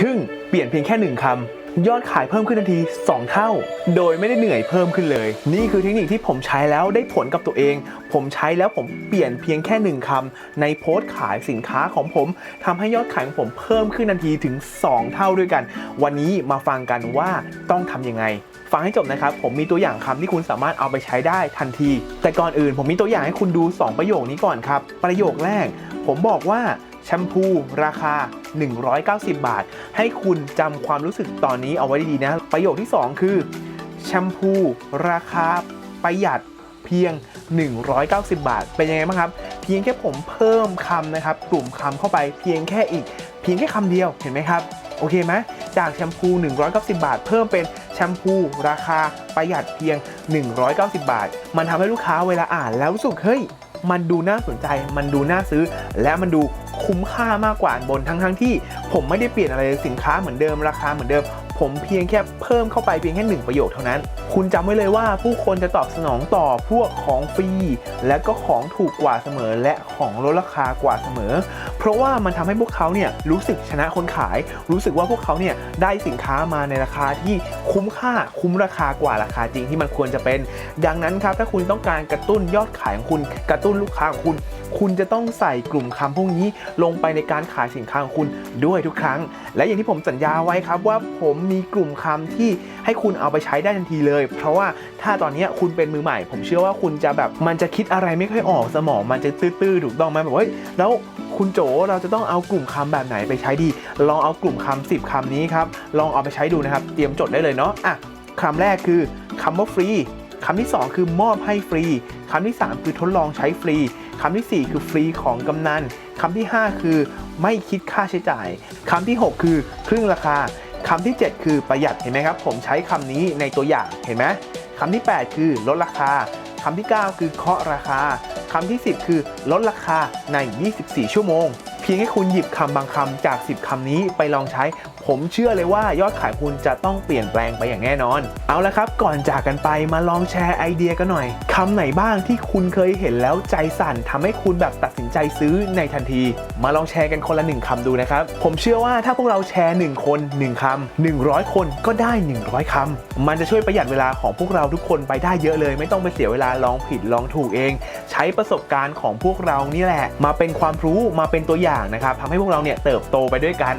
ทึ่งเปลี่ยนเพียงแค่หนึ่งคำยอดขายเพิ่มขึ้นทันที 2 เท่า โดยไม่ได้เหนื่อยเพิ่มขึ้นเลย นี่คือเทคนิคที่ผมใช้แล้วได้ผลกับตัวเอง ผมใช้แล้วผมเปลี่ยนเพียงแค่หนึ่งคำในโพสต์ขายสินค้าของผมทำให้ยอดขายของผมเพิ่มขึ้นทันทีถึง 2 เท่าด้วยกัน วันนี้มาฟังกันว่าต้องทำยังไงฟังให้จบนะครับ ผมมีตัวอย่างคำที่คุณสามารถเอาไปใช้ได้ทันที แต่ก่อนอื่นผมมีตัวอย่างให้คุณดู 2 ประโยคนี้ก่อนครับ ประโยคแรก ผมบอกว่าแชมพูราคา 190 บาท ให้คุณจำความรู้สึกตอนนี้เอาไว้ดีๆนะ ประโยคที่ 2 คือแชมพูราคาประหยัดเพียง 190 บาท เป็นยังไงบ้างครับ เพียงแค่ผมเพิ่มคำนะครับ กลุ่มคำเข้าไปเพียงแค่อีก เพียงแค่คำเดียวเห็นไหมครับ โอเคไหมจากแชมพู 190 บาท เพิ่มเป็นแชมพู ราคาประหยัดเพียง 190 บาท มันทำให้ลูกค้าเวลาอ่านแล้วรู้สึกเฮ้ย มันดูน่าสนใจ มันดูน่าซื้อ และมันดูคุ้มค่ามากกว่าบนทั้งๆที่ผมไม่ได้เปลี่ยนอะไรสินค้าเหมือนเดิมราคาเหมือนเดิม ผมเพียงแค่เพิ่มเข้าไปเพียงแค่หนึ่งประโยคเท่านั้น คุณจำไว้เลยว่าผู้คนจะตอบสนองต่อพวกของฟรีและก็ของถูกกว่าเสมอและของลดราคากว่าเสมอ เพราะว่ามันทำให้พวกเขาเนี่ยรู้สึกชนะคนขาย รู้สึกว่าพวกเขาเนี่ยได้สินค้ามาในราคาที่คุ้มค่าคุ้มราคากว่าราคาจริงที่มันควรจะเป็น ดังนั้นครับถ้าคุณต้องการกระตุ้นยอดขายของคุณ กระตุ้นลูกค้าของคุณ คุณจะต้องใส่กลุ่มคำพวกนี้ลงไปในการขายสินค้าของคุณด้วยทุกครั้ง และอย่างที่ผมสัญญาไว้ครับว่าผมมีกลุ่มคำที่ให้คุณเอาไปใช้ได้ทันทีเลย เพราะว่าถ้าตอนนี้คุณเป็นมือใหม่ ผมเชื่อว่าคุณจะแบบมันจะคิดอะไรไม่ค่อยออกสมองมันจะตื้อๆถูกต้องไหมแบบว่าแล้วคุณโจเราจะต้องเอากลุ่มคำแบบไหนไปใช้ดี ลองเอากลุ่มคำ10คำนี้ครับลองเอาไปใช้ดูนะครับ เตรียมจดได้เลยเนาะอะคำแรกคือคำว่าฟรี คำที่สองคือมอบให้ฟรีคำที่สามคือทดลองใช้ฟรีคำทีสี่ 4 คือฟรีของกำนันคำที่ 5 คือไม่คิดค่าใช้จ่ายคำที่ 6 คือครึ่งราคาคำที่ 7 คือประหยัดเห็นไหมครับ ผมใช้คำนี้ในตัวอย่างเห็นไหมคำที่ 8 คือลดราคาคำที่ 9 คือเคาะราคาคำที่ 10 คือลดราคาใน 24 ชั่วโมง เพียงให้คุณหยิบคำบางคำจาก 10คำนี้ไปลองใช้ ผมเชื่อเลยว่ายอดขายคุณจะต้องเปลี่ยนแปลงไปอย่างแน่นอน เอาละครับ ก่อนจากกันไปมาลองแชร์ไอเดียกันหน่อยคำไหนบ้างที่คุณเคยเห็นแล้วใจสั่นทำให้คุณแบบตัดสินใจซื้อในทันที มาลองแชร์กันคนละหนึ่งคำดูนะครับ ผมเชื่อว่าถ้าพวกเราแชร์ 1 คน 1คำ100 คนก็ได้ 100คำมันจะช่วยประหยัดเวลาของพวกเราทุกคนไปได้เยอะเลย ไม่ต้องไปเสียเวลาลองผิดลองถูกเอง ใช้ประสบการณ์ของพวกเรานี่แหละ มาเป็นความรู้มาเป็นตัวอย่างอย่างนะครับทำให้พวกเราเนี่ยเติบโตไปด้วยกัน